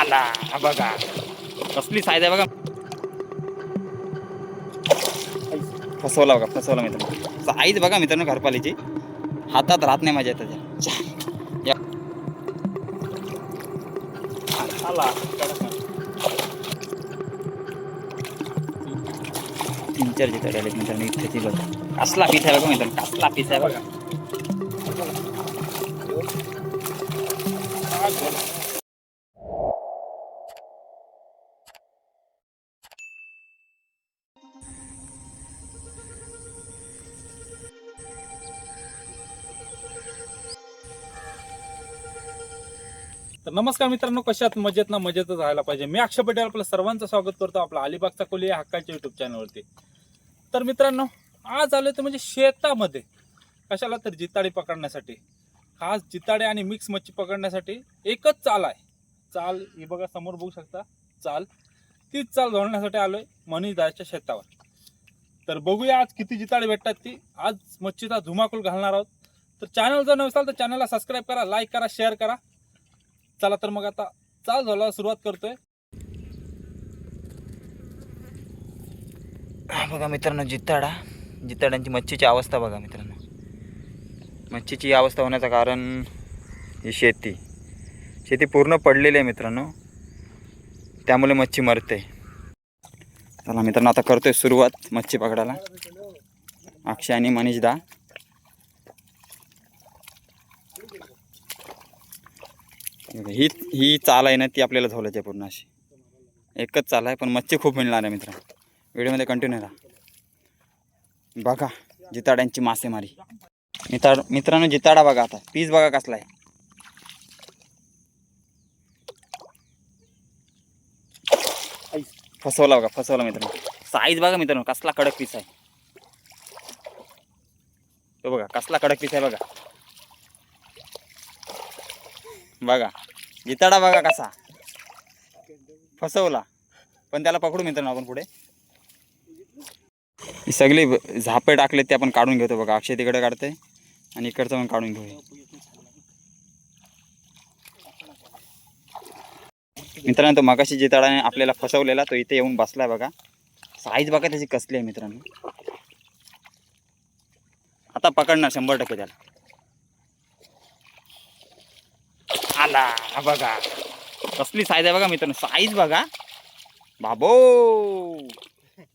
आला. हा बघा. कसली साईज आहे बघा. फसवला बघा फसवला मित्रांनो. साईज बघा मित्रांनो घरपालीची. हातात राहत नाही माझ्या त्याच्या या. आला. तीन चार जिथे आले मित्रांनो इथे ती बघा. कसला पीस आहे बघा मित्रांनो कसला पीस आहे बघा. तर नमस्कार मित्रांनो कशात मजेत ना मजेतच राहायला पाहिजे. मी अक्षय पटेल आपलं सर्वांचं स्वागत करतो आपला अलिबागचा कोली या हक्काच्या युट्यूब चॅनलवरती तर मित्रांनो आज आलो तर म्हणजे शेतामध्ये. कशाला तर जिताडी पकडण्यासाठी. खास जिताडे आणि मिक्स मच्छी पकडण्यासाठी एकच चाल आहे. चाल ही बघा समोर बघू शकता. चाल तीच चाल धरण्यासाठी आलोय मनीदाच्या शेतावर. तर बघूया आज किती जिताडे भेटतात ती. आज मच्छीचा धुमाकूल घालणार आहोत. तर चॅनल जर नसाल तर चॅनलला सबस्क्राईब करा लाईक करा शेअर करा. चला तर मग आता चाल झाला सुरुवात करतोय. बघा मित्रांनो जित्ताडा जित्ताड्यांची मच्छीची अवस्था बघा मित्रांनो. मच्छीची अवस्था होण्याचं कारण ही शेती. शेती पूर्ण पडलेली आहे मित्रांनो. त्यामुळे मच्छी मरते. चला मित्रांनो आता करतोय सुरुवात मच्छी पकडायला. अक्षय आणि मनीष दा ही ही चाल आहे ना ती आपल्याला झोलायची आहे पूर्ण अशी. एकच चाल आहे पण मच्छी खूप मिळणार आहे मित्र व्हिडिओमध्ये कंटिन्यू राहा. बघा जिताड्यांची मासेमारी. मित्र मित्रांनो जिताडा बघा आता. पीस बघा कसला आहे. फसवला बघा फसवला मित्रांनो. साईज बघा मित्रांनो कसला कडक पीस आहे. तो बघा कसला कडक पीस आहे बघा. बघा. जिताडा बघा कसा. फसवला. पण त्याला पकडू मित्रांनो आपण पुढे. सगळे सगळी झापे टाकले ते आपण काढून घेतो बघा. अक्षय तिकडे काढते आणि इकडचं पण काढून घेऊ मित्रांनो तो मगाशी जिताडाने आपल्याला फसवलेला तो इथे येऊन बसलाय बघा. साईज बघा त्याची कसली आहे मित्रांनो. आता पकडणार शंभर टक्के त्याला. आला. हा बघा. कसली साईज आहे बघा मित्रांनो. साईज बघा. बाबो.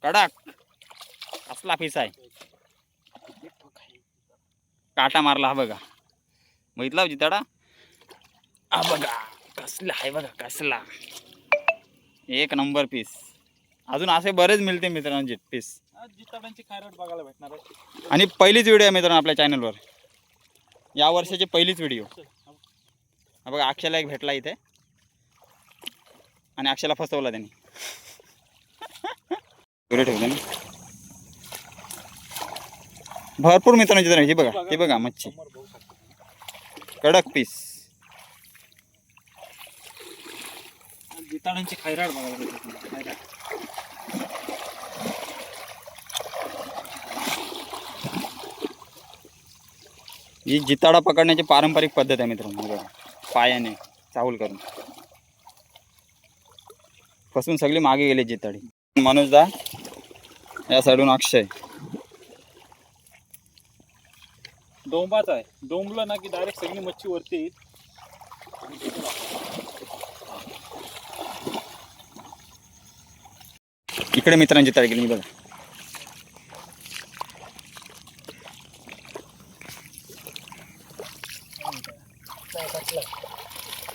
कडक. कसला पीस आहे. काटा मारला हा बघा. बघितला जिताडा हा बघा. कसला आहे बघा कसला. एक नंबर पीस अजून असे बरेच मिळते मित्रांनो जित पीस जिताडांची खायरट बघायला भेटणार आणि पहिलीच व्हिडिओ आहे मित्रांनो आपल्या चॅनलवर या वर्षाची पहिलीच व्हिडिओ हा बघा अक्षयला एक भेटला इथे. आणि अक्षयला फसवला त्यांनी. ठेवले ना. भरपूर मित्रांनो चित्र हे बघा हे बघा मच्छी. कडक पीस. बघायला भेटणार खायराट ही जिताडा पकडण्याची पारंपरिक पद्धत आहे मित्रांनो बघा. पायाने चावल करून. फसून सगळी मागे गेली जिताडी. मनोजदा या साईडून अक्षय. डोंबाच आहे. डोंबलं ना की डायरेक्ट सगळी मच्छी वरती येईल. इकडे मित्रांची तारीख गेली बघा.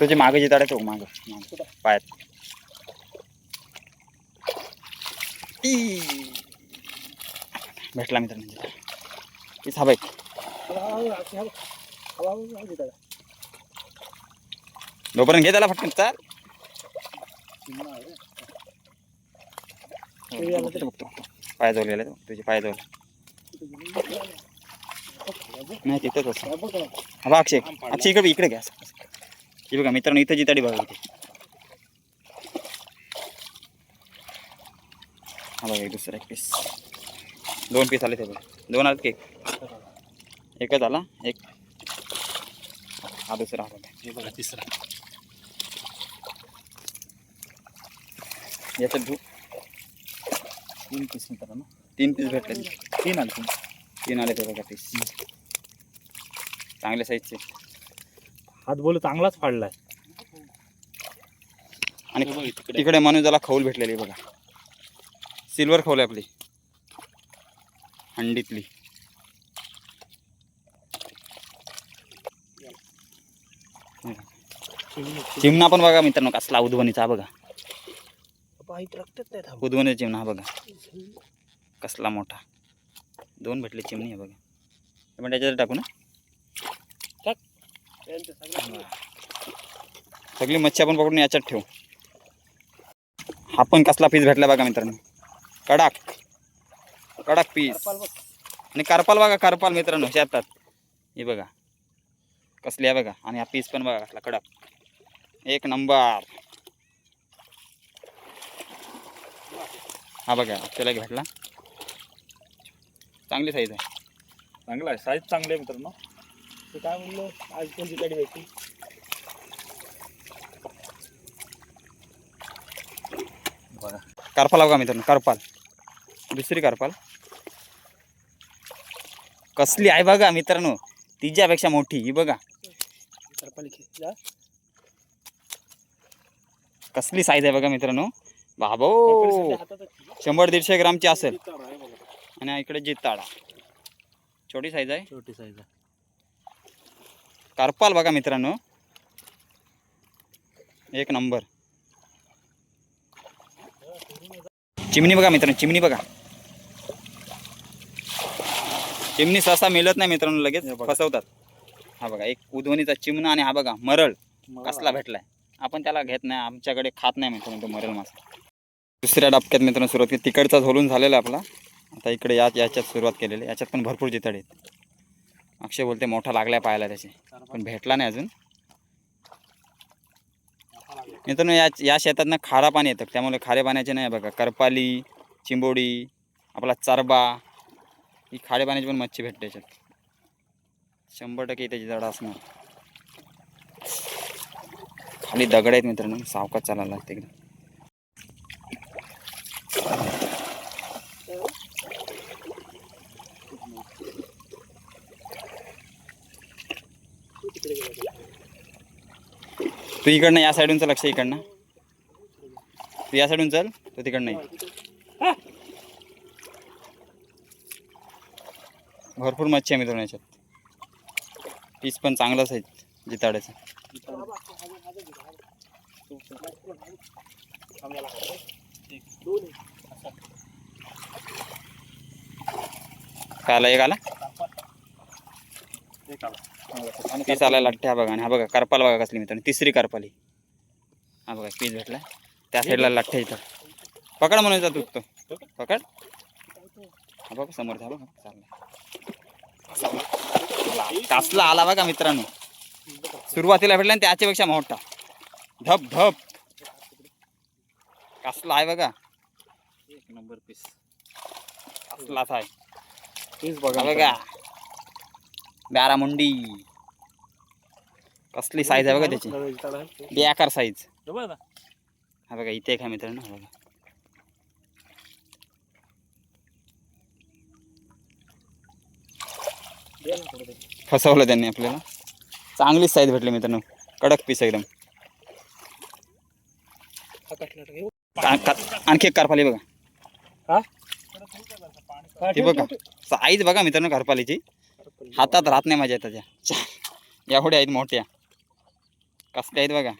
तुझे मागे जिताड तो माग पायात. भेटला मित्रांनो तीच हा जोपर्यंत घे त्याला फटकन चाल. हो, बघतो. पाय जोडलेला तो तुझे पाय जोडले नाही तिथंच असं हा अक्षय अक्षय इकडे इकडे घ्या. हे बघा मित्रांनो इथं जिताडी बघा बघा एक दुसरा एक पीस दोन पीस आले दोन आले केक आला? एक? हा, दुसरा घेऊ तीन पीस मित्रांनो तीन पीस भेटले तीन आले. तीन आले ते बघा हात बोल चांगलाच फाडलाय. आणि इकडे. तिकडे मनुजाला खौल भेटलेली बघा. सिल्वर खौल आहे आपली. हंडीतली. चिमणा पण बघा मित्रांनो कसला उधवणीचा हा बघा. उधवणीचा चिमणा हा बघा. कसला मोठा. दोन भेटले चिमणी आहे बघा. आपण त्याच्यात टाकू ना? सगळी मच्छी आपण पकडून याच्यात ठेवू. हा पण कसला पीस भेटला बघा मित्रांनो. कडक. कडक पीस आणि करपाल बघा करपाल मित्रांनो शेतात. हे बघा. कसली आहे बघा. आणि हा पीस पण बघा कसला कडक. एक नंबर. हा बघा आपल्याला भेटला. चांगली साईज आहे. चांगला आहे. साईज चांगली आहे मित्रांनो. ते काय म्हणलं? आज कोणती गाडी भेटली बघा करपाल बघा मित्रांनो? करपाल. दुसरी करपाल. कसली आहे बघा मित्रांनो. तिच्यापेक्षा मोठी ही बघा. कसली साईज आहे बघा मित्रांनो. बाबो. शंभर दीडशे ग्रामची असेल. आणि इकडे जिताडा छोटी साईज आहे. छोटी साईज आहे. करपाल बघा मित्रांनो. एक नंबर. चिमणी बघा मित्रांनो चिमणी बघा. चिमणी सहसा मिळत नाही मित्रांनो लगेच. फसवतात. हा बघा एक उधवणीचा चिमणा आणि हा बघा मरळ. कसला भेटलाय? आपण त्याला घेत नाही आमच्याकडे खात नाही मित्रांनो तो मरल मासा. दुसऱ्या डबक्यात मित्रांनो सुरुवात तिकडचा झोलून झालेला आपला. आता इकडे या याच्यात सुरुवात केलेली याच्यात पण भरपूर जिताडे आहेत. अक्षय बोलते मोठा लागलाय पाहायला त्याचे. पण भेटला नाही अजून. मित्रांनो या या शेतातनं खारा पाणी येतं. त्यामुळे खारे पाण्याचे नाही बघा. करपाली चिंबोडी आपला चरबा ही खारे पाण्याची पण मच्छी भेटते याच्यात. शंभर टक्के त्याची जड असणार. खाली दगड आहेत मित्रांनो. सावकाच चालायला लागते एकदम. तू इकडनं या साईडून चल लक्ष इकडनं. तू या साईडून चल तू तिकडनं ये. भरपूर मच्छी आहे मित्रांनो याच्यात. पीस पण चांगलंच आहेत जिताड्याचं. काय आला? एक आला. पीस आला लाट्टे हा बघा आणि हा बघा करपाल बघा कसली मित्रांनो. तिसरी करपाली. हा बघा पीस भेटला त्या साईडला लाट्टे इथं. पकड म्हणून तू तो. पकड. हा बघा समोर हा बघा. चालला कसला आला बघा मित्रांनो. सुरुवातीला भेटला आणि त्याच्यापेक्षा मोठा. धप धप. कसला आहे बघा. एक नंबर पीस कसलाच आहे. पीस बघा बघा. बारामुंडी कसली साईज आहे बघा त्याची. त्याची बेकार साईज हा बघा इथे एक आहे मित्रांनो हा बघा. फसवलं त्यांनी आपल्याला. चांगलीच साईज भेटली मित्रांनो. कडक पीस एकदम. का- का- आणखी एक कारपाली बघा. ती बघा. साईज बघा मित्रांनो कारपालीची. हातात राहत नाही माझ्या त्याच्या. चा- एवढ्या आहेत मोठ्या. कसल्या आहेत बघा.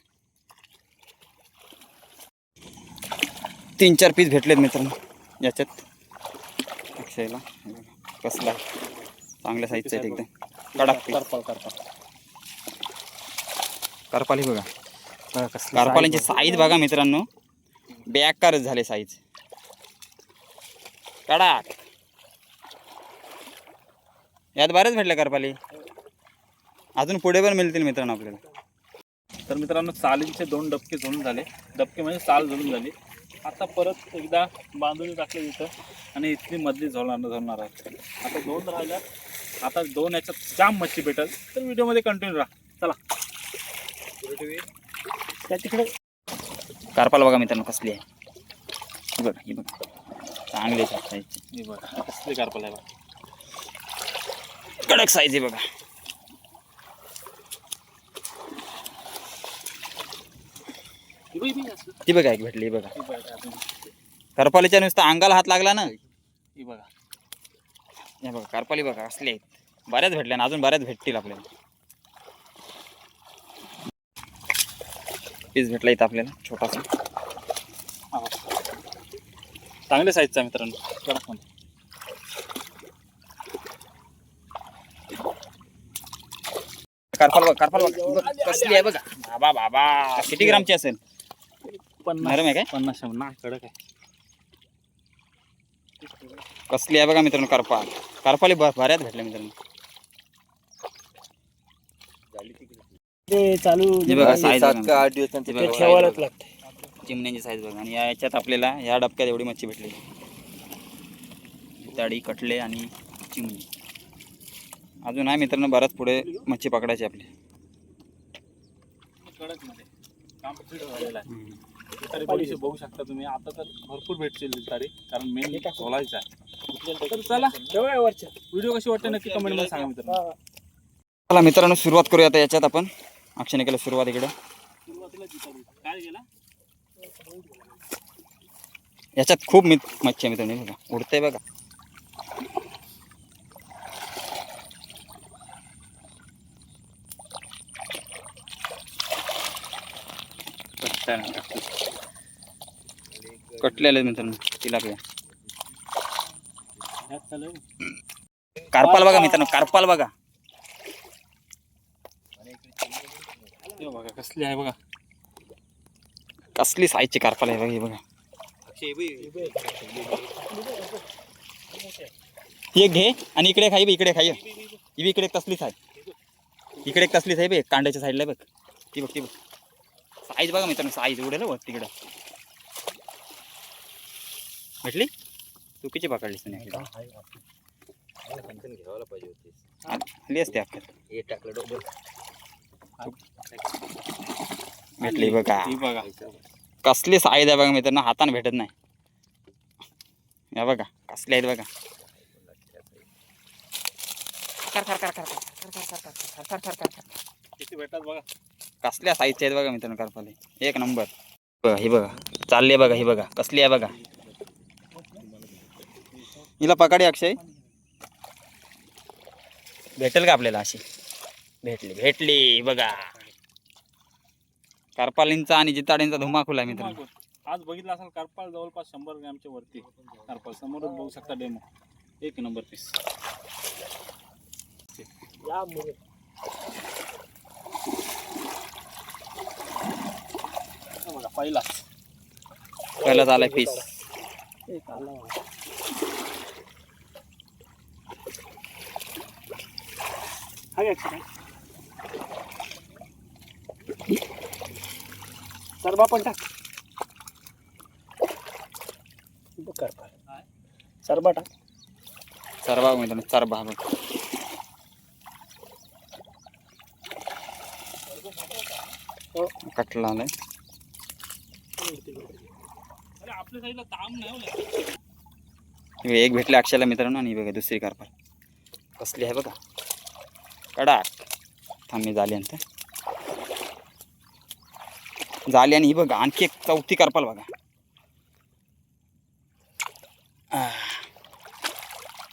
तीन चार पीस भेटलेत मित्रांनो याच्यात. अक्षयला. कसला आहे. चांगल्या साईजचं आहेत एकदम. कडक करपाल करपाल करपाली बघा size साईज बघा मित्रांनो. बेकारच झाले साईज कडक. यात बरेच भेटले करपाली. अजून पुढे पण मिळतील मित्रांनो आपल्याला. तर मित्रांनो चालींचे दोन डबके झोलून झाले. डबके म्हणजे चाल झोलून झाली. आता परत एकदा बांधून टाकले इथं आणि इथली मधली झोलणार झोलणार आहे. आता दोन राहिल्या आता दोन याच्यात जाम मच्छी भेटेल. तर व्हिडिओमध्ये कंटिन्यू राहा. चला. त्या तिकडे. कारपाल बघा मित्रांनो कसली आहे. बघा ही बघा. चांगले साईज हे बघा कसले कारपाल आहे बघा. कडक साईज आहे बघा. ती बघा एक भेटली बघा. करपालीच्या नुसतं अंगाला हात लागला ना. ही बघा हे बघा करपाली बघा असले आहेत. बऱ्याच भेटल्या ना अजून बऱ्याच भेटतील आपल्याला. पीस भेटला इथं आपल्याला छोटासा. चांगल्या साईजचा मित्रांनो. कडक कारपाल बघ कारपाल बघ. कसली आहे बघा. बाबा बाबा. किती ग्रामची असेल? पन्नास. नरम आहे काय? पन्नास शंभर. नाही कडक आहे. कसली आहे बघा मित्रांनो करपाल करपाली बऱ्याच भेटल्या मित्रांनो. ते चालू बघा साईज सात का आठ दिवस ते बघा, ठेवायलाच लागते. चिमण्यांची साईज बघा. आणि याच्यात आपल्याला या डबक्यात एवढी मच्छी भेटली. ताडी कटले आणि चिमणी. अजून आहे मित्रांनो बराच पुढे मच्छी पकडायची आपली. कडकमध्ये काम फिट झालेलं आहे. तरी बडीशे बघू शकता तुम्ही. आता तर भरपूर भेटतील तारी कारण मेन सोलायचं आहे. तर चला ठेवा वरच्या व्हिडिओ कशी वाटते नक्की कमेंटमध्ये सांगा मित्रांनो. चला मित्रांनो सुरुवात करूया आता याच्यात आपण. अक्षयने केलं सुरुवात इकडं. काय गेला याच्यात खूप मच्छी आहे मित्रांनो बघा. उडते बघा. कटलेले मित्रांनो तिलापिया कारपाल बघा मित्रांनो कारपाल बघा. बघा कसली आहे बघा. कसली साईजची कारपाल आहे बघा ही बघा. ही एक घे आणि इकडे खाई इकडे खाई. ही इकडे तसलीच आहे. इकडे तसलीच आहे बे कांड्याच्या साईडला बघ. ती बघ ती बघ. साईज बघा मित्रांनो साईज उडेल बघ तिकडं भेटली चुकीची पकडलीस नाही घ्यायला पाहिजे होते आली असते अख्खर हे टाकलं डोबल भेटली बघा ही बघा कसली साईज आहे बघा मित्रांनो हाताने भेटत नाही या बघा कसली आहेत बघा कर कर कर कर कर कर कर कर कर कर कर कर किती भेटतात बघा कसल्या साईजचे आहेत बघा मित्रांनो करपाले एक नंबर. बघा हे बघा. चालले बघा हे बघा. कसली आहे बघा. हिला पकडे अक्षय. भेटेल का आपल्याला अशी? भेटली भेटली. बघा. करपालींचा आणि जिताडींचा धुमाकूल आहे मित्रांनो. आज बघितलं असाल कारपाल जवळपास शंभर ग्रॅमच्या वरती कारपाल समोरच बघू शकता डेमो एक नंबर पीस या पहिला. पहिलाच आलाय पीस एक आला. पण टाक. कर सरबा टाक. सरबा मित्रांनो सरबा हो. कटला नाही. एक भेटले अक्षयला मित्रांनो आणि बघा दुसरी कारपाल कसली आहे बघा. कडाक. थांब मी झाली आणते झाली आणि ही बघा आणखी एक चौथी कारपाल बघा.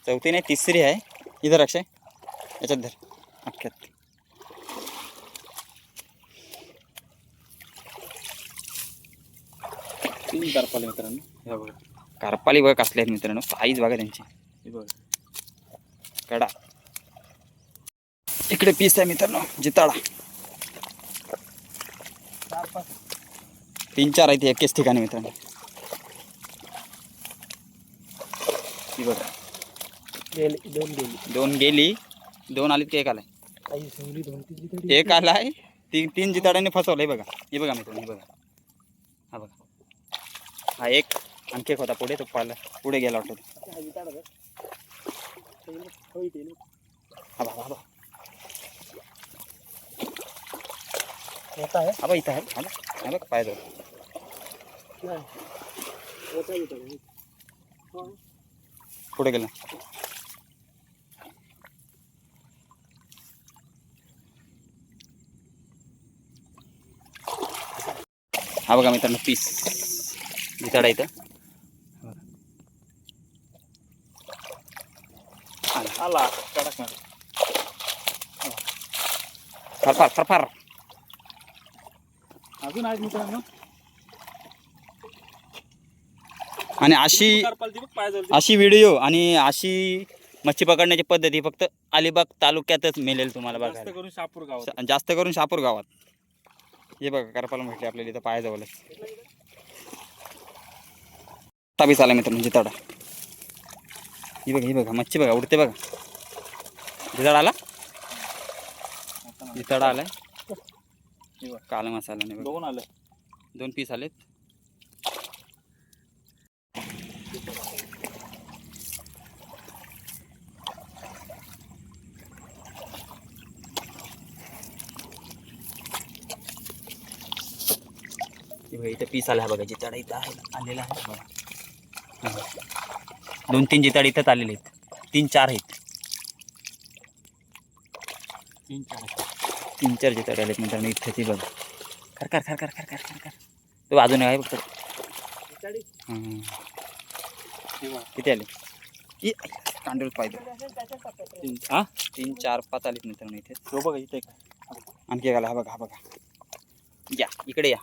चौथी नाही तिसरी आहे. इधर अक्षय. याच्यात धर. अख्ख्यात. तीन कारपाल मित्रांनो. हे बघा. कारपाली बघा कसले आहेत मित्रांनो. साईज बघा त्यांची. हे बघा. कडा. इकडे पीस आहे मित्रांनो. जिताडा. तीन चार आहेत एकेच ठिकाणी मित्रांनो. ही बघा. गेली दोन गेली. दोन गेली दोन आलीत की एक आलाय? एक आलाय तीन तीन जिताड्याने फसवलंय बघा. हे बघा मित्रांनो हा बघा. हा एक. आणखी एक होता पुढे तो पाला पुढे गेला वाटतो. आहे बाबा हा होता है अब इतना पुढे गेला. हा बघा मित्रांनो पीस. जिताडा इथं. आला. कडक अजून आहेत मित्रांनो. आणि अशी बघ अशी व्हिडिओ आणि अशी मच्छी पकडण्याची पद्धती फक्त अलिबाग तालुक्यातच मिळेल तुम्हाला जास्त बघायला करून शापूर गाव स- जास्त करून शापूर गावात. हे बघा करपाला म्हटले आपल्याला इथं पायाजवळच ताबीस आला मित्रांनो जिताडा. ही बघा ही बघा मच्छी बघा उडते बघा. जिताडा आला? जिताडा आलाय. काला मसाला नाही बघा. दोन आलं. दोन पीस आलेत. इथं पीस आला बघा जिताडा इथं आहे आलेला आहे हे बघा. दोन तीन जिताड इथंच आलेले आहेत. तीन चार आहेत. तीन चार तीन चार जिताड आलेत मित्रांनो इथं ती बघा. कर कर कर कर कर कर कर कर तो बाजूने आहे बघ पिचाडी. हम्म. हे बघ. किती आले? कांडूळ पाहिजे. हा? तीन चार पाच आलेत मित्रांनो इथे. तो बघा इथे. आणखी एक आला हा बघा हा बघा. या इकडे या.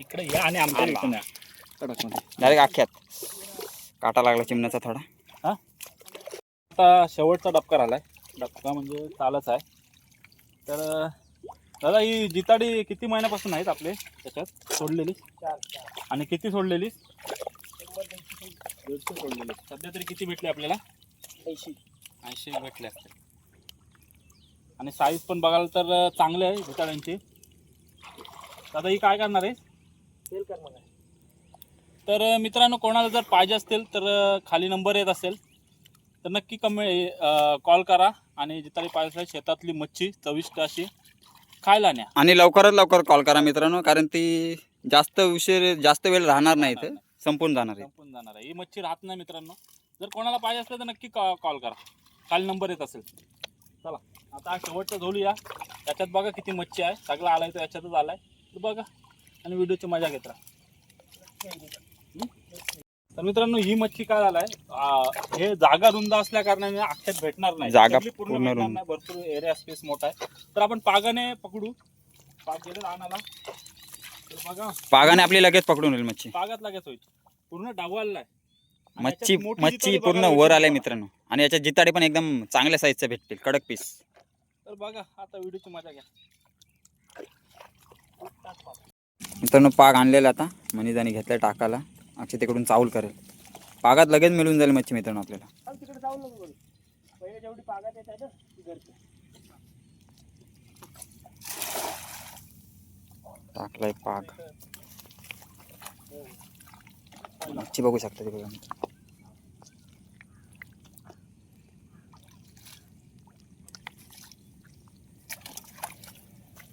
इकडे या आणि आमच्या डायरेक्ट आख्यात. काटा लागला चिमण्याचा थोडा. आता शेवटचा डबका आलाय डबका म्हणजे चालच आहे. तर दादा ही जिताडी किती महिन्यापासून आहेत आपले त्याच्यात? सोडलेली? चार चार आणि किती सोडलेली? सोडलेली. सध्या तरी किती भेटले आपल्याला? ऐंशी. ऐंशी भेटले असते आणि साईज पण बघायला तर चांगले आहे जिताड्यांची. दादा ही काय करणार आहे? सेल कर मला तर मित्रांनो कोणाला जर पाहिजे असतील तर खाली नंबर येत असेल तर नक्की कमे कॉल करा आणि जितारी पाहिजे असेल शेतातली मच्छी चविष्ट अशी खायला न्या. आणि लवकरात लवकर कॉल करा मित्रांनो कारण ती जास्त उशीर जास्त वेळ राहणार नाही इथे. संपून जाणार आहे. संपून जाणार आहे. ही मच्छी राहत नाही मित्रांनो. जर कोणाला पाहिजे असलं तर नक्की कॉल करा. खाली नंबर येत असेल. चला आता हा शेवटचा झोलूया त्याच्यात बघा किती मच्छी आहे. सगळं आलाय तर याच्यातच आलाय. तर बघा आणि व्हिडिओची मजा घेत राहा. तर मित्रांनो ही मच्छी काय झालाय? हे जागा रुंद असल्या कारणाने अख्ख्यात भेटणार नाही. जागा सगळी पूर्ण भेटणार रुंद. नाही. भरपूर एरिया स्पेस मोठा आहे. तर आपण पागाने पकडू. पाग गेले रानाला. तर बघा. पागाने आपली लगेच पकडून होईल मच्छी. पागात लागेच व्हायची पूर्ण आणि मच्छी मच्छी पूर्ण वर आले. मित्रांनो. आणि याच्या जिताडे पण एकदम चांगल्या साईजचे भेटतील. कडक पीस तर बघा आता व्हिडिओची मजा घ्या. मित्रांनो पाग आणलेला आता. मनीजाने घेतलाय टाकाला अक्षय तिकडून चावल करेल. पागात लगेच मिळून जाईल मच्छी मित्रांनो आपल्याला. चाल तिकडे जाऊ नको घरी पहिले जेवढी पागात येत आहे ना ती घरची टाकलाय पाग. मच्छी बघू शकता ते बघा मित्रांनो.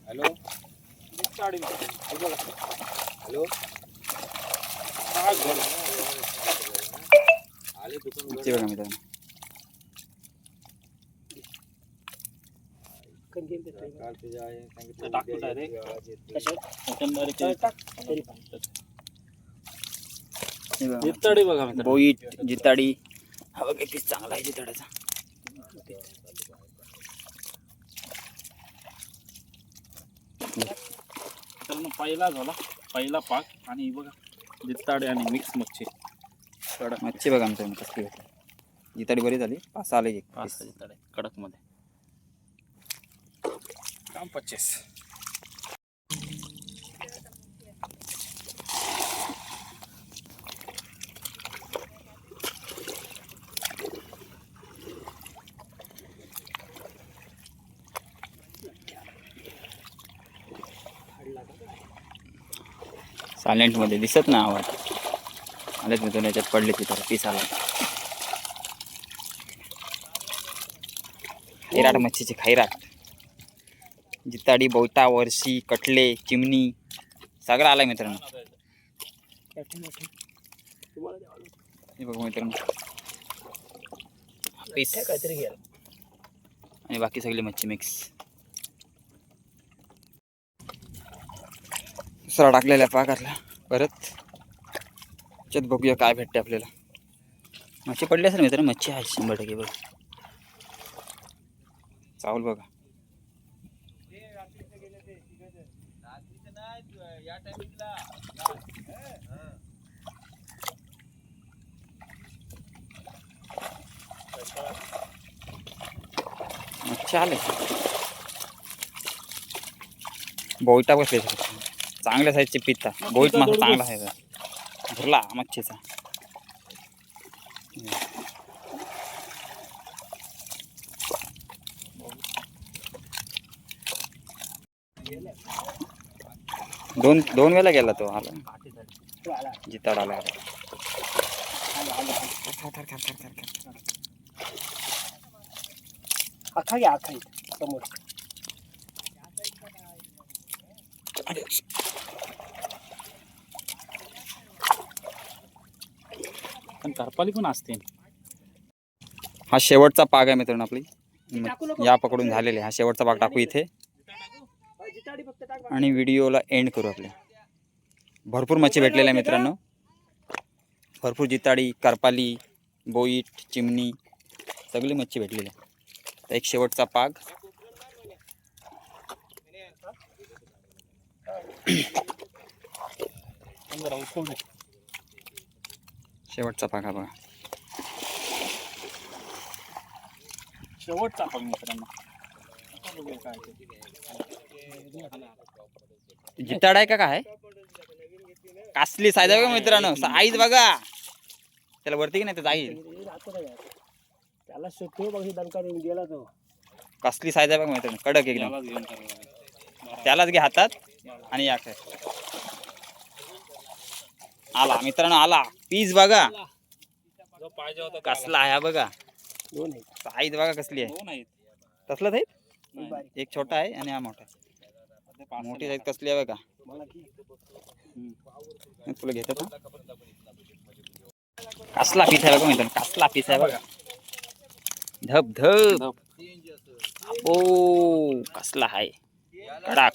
हॅलो हॅलो मच्छी बघा मित्रांनो कंदील देतोय. टाकतो डायरेक्ट कशात? टाक. तरी हे बघा. जिताडी बघा मित्रांनो. बोईट जिताडी. हा बघा पीस चांगला आहे जिताड्याचा मित्रांनो पहिला झाला. पहिला पाक आणि बघा. जिताडी आणि मिक्स मच्छी. कडक. मच्छी बघा मित्रांनो कसली भेटली जिताडी बरी झाली. पाच आले एक पाच. जिताडे कडकमध्ये. काम पच्चीस. सायलेंटमध्ये दिसत ना आवाज. आलेच मित्रांनो याच्यात पडले तिथं पीस आला. खैराट मच्छीची खैराट जिताडी बोटा वर्षी कटले चिमणी सगळं आलाय मित्रांनो. हे बघा मित्रांनो. पीस काहीतरी आणि बाकी सगळी मच्छी मिक्स दुसरा टाकलेला आहे पाकातला परत त्याच्यात बघूया काय भेटते आपल्याला. मच्छी पडली असेल मित्र मच्छी आहे शंभर टक्के बघ. चावल बघा. मच्छी आले. बोईटा बसले. चांगल्या साईजचे पित्ता. बोईट मासा चांगला आहे. भरला मच्छीचा. दोन दोन वेळा गेला तो आला. जिताड आला. अख्खा इथं समोर. पण करपाली पण असते? हा शेवटचा पाग आहे मित्रांनो आपली. या पकडून झालेले हा शेवटचा पाग टाकू इथे. आणि व्हिडिओला एंड करू आपल्या. भरपूर मच्छी भेटलेल्या आहे मित्रांनो. भरपूर जिताडी करपाली बोईट चिमणी सगळी मच्छी भेटलेली आहे. तर एक शेवटचा पाग. शेवटचा हा बघा. शेवटचा मित्रांनो. ते. जिताड आहे का काय? कासली आहे बघा मित्रांनो. साईज बघा. त्याला वरती की नाही तर जाईल. त्याला शोधतो बघ गेला तो. कसली बघा मित्रांनो. कडक एकदम. त्यालाच घे हातात आणि या काय आला मित्रांनो आला. पीस बघा. जो पाहिजे होता तो कसला आहे हा बघा. दोन आहेत. साईज बघा कसली. आहे. दोन आहेत. ही बारीक. एक छोटा आहे आणि हा मोठा आहे. मोठी साईज कसली आहे बघा. मला की मी तुला घेतो का? कसला पीस आहे बघा मित्रांनो. कसला पीस आहे बघा. धब धब धब. ओ कसला आहे. कडक.